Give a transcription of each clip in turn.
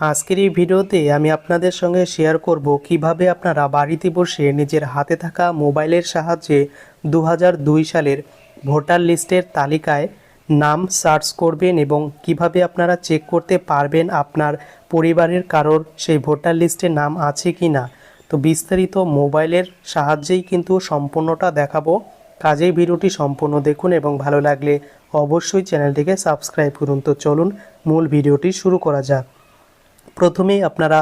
আজকের এই ভিডিওতে আমি আপনাদের সঙ্গে শেয়ার করব কীভাবে আপনারা বাড়িতে বসে নিজের হাতে থাকা মোবাইলের সাহায্যে দু হাজার দুই সালের ভোটার লিস্টের তালিকায় নাম সার্চ করবেন এবং কীভাবে আপনারা চেক করতে পারবেন আপনার পরিবারের কারোর সেই ভোটার লিস্টে নাম আছে কি না তো বিস্তারিত মোবাইলের সাহায্যেই কিন্তু সম্পূর্ণটা দেখাবো। কাজেই ভিডিওটি সম্পূর্ণ দেখুন এবং ভালো লাগলে অবশ্যই চ্যানেলটিকে সাবস্ক্রাইব করুন। তো চলুন মূল ভিডিওটি শুরু করা যাক। প্রথমেই আপনারা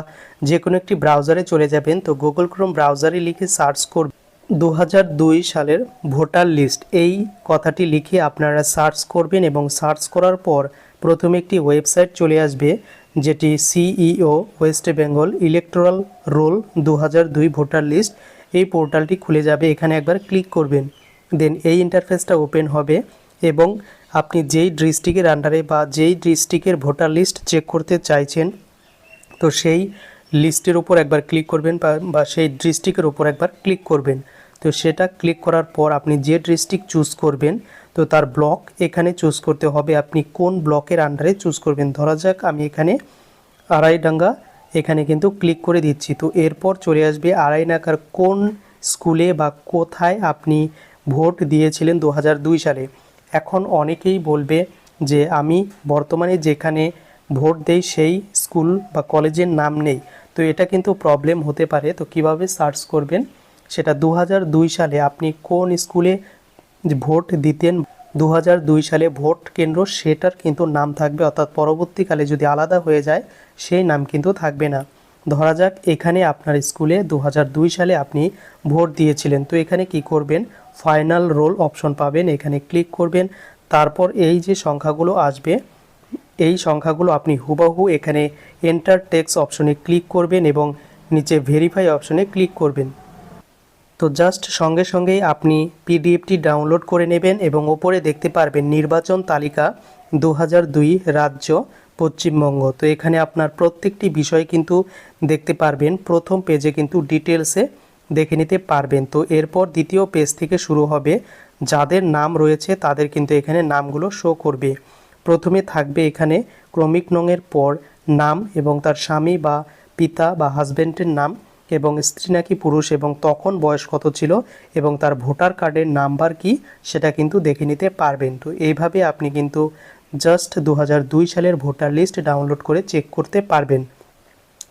যে কোনো একটি ব্রাউজারে চলে যাবেন। তো গুগল ক্রোম ব্রাউজারে লিখে সার্চ করবেন দু হাজার দুই সালের ভোটার লিস্ট এই কথাটি লিখে আপনারা সার্চ করবেন এবং সার্চ করার পর প্রথমে একটি ওয়েবসাইট চলে আসবে, যেটি CEO West Bengal electoral roll দু হাজার দুই ভোটার লিস্ট এই পোর্টালটি খুলে যাবে, এখানে একবার ক্লিক করবেন। দেন এই ইন্টারফেসটা ওপেন হবে এবং আপনি যেই ডিস্ট্রিক্টের আন্ডারে বা যেই ডিস্ট্রিক্টের ভোটার লিস্ট চেক করতে চাইছেন তো সেই লিস্টের উপর একবার ক্লিক করবেন বা- সেই ডিস্ট্রিক্টের উপর একবার ক্লিক করবেন। তো সেটা ক্লিক করার পর আপনি যে ডিস্ট্রিক্ট চুজ করবেন, তো তার ব্লক এখানে চুজ করতে হবে। আপনি কোন ব্লকের আন্ডারে চুজ করবেন? ধরা যাক, আমি এখানে আড়াইডাঙ্গা এখানে কিন্তু ক্লিক করে দিচ্ছি। তো এরপর চলে আসবে আড়াইনাকার কোন স্কুলে বা কোথায় আপনি ভোট দিয়েছিলেন দু হাজার দুই সালে? এখন অনেকেই বলবে যে, আমি বর্তমানে যেখানে ভোট দেই সেই স্কুল বা কলেজের নাম নেই। তো এটা কিন্তু প্রবলেম হতে পারে। তো কীভাবে সার্চ করবেন? সেটা দু হাজার দুই সালে আপনি কোন স্কুলে ভোট দিতেন? দু হাজার দুই সালে ভোট কেন্দ্র সেটার কিন্তু নাম থাকবে। অর্থাৎ পরবর্তীকালে যদি আলাদা হয়ে যায়, সেই নাম কিন্তু থাকবে না। ধরা যাক, এখানে আপনার স্কুলে দু হাজার দুই সালে আপনি ভোট দিয়েছিলেন। তো এখানে কি করবেন? ফাইনাল রোল অপশন পাবেন। এখানে ক্লিক করবেন। তারপর এই যে সংখ্যাগুলো আসবে এই সংখ্যাগুলো আপনি হুবহু এখানে এন্টার টেক্স অপশনে ক্লিক করবেন এবং নিচে ভেরিফাই অপশনে ক্লিক করবেন। তো জাস্ট সঙ্গে সঙ্গেই আপনি পিডিএফটি ডাউনলোড করে নেবেন এবং ওপরে দেখতে পারবেন নির্বাচন তালিকা দু হাজার দুই রাজ্য পশ্চিমবঙ্গ তো এখানে আপনার প্রত্যেকটি বিষয় কিন্তু দেখতে পারবেন। প্রথম পেজে কিন্তু ডিটেলসে দেখে নিতে পারবেন। তো এরপর দ্বিতীয় পেজ থেকে শুরু হবে। যাদের নাম রয়েছে তাদের কিন্তু এখানে নামগুলো শো করবে। প্রথমে থাকবে এখানে ক্রমিক নংয়ের পর নাম এবং তার স্বামী বা পিতা বা হাজবেন্ডের নাম এবং স্ত্রী নাকি পুরুষ এবং তখন বয়স কত ছিল এবং তার ভোটার কার্ডের নাম্বার কি সেটা কিন্তু দেখে নিতে পারবেন। তো এইভাবে আপনি কিন্তু জাস্ট দু হাজার দুই সালের ভোটার লিস্ট ডাউনলোড করে চেক করতে পারবেন।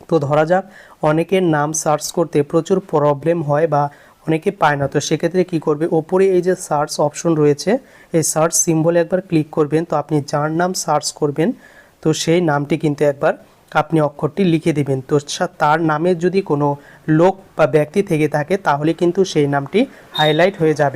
তো ধরা যাক, অনেকের নাম সার্চ করতে প্রচুর প্রবলেম হয় বা অনেকে পায় না। তো সেক্ষেত্রে কি করবে? ওপরে এই যে সার্চ অপশন রয়েছে, এই সার্চ সিম্বলে একবার ক্লিক করবেন। তো আপনি যার নাম সার্চ করবেন, তো সেই নামটি কিন্তু একবার আপনি অক্ষরটি লিখে দিবেন। তো তার নামে যদি কোনো লোক বা ব্যক্তি থেকে থাকে, তাহলে কিন্তু সেই নামটি হাইলাইট হয়ে যাবে।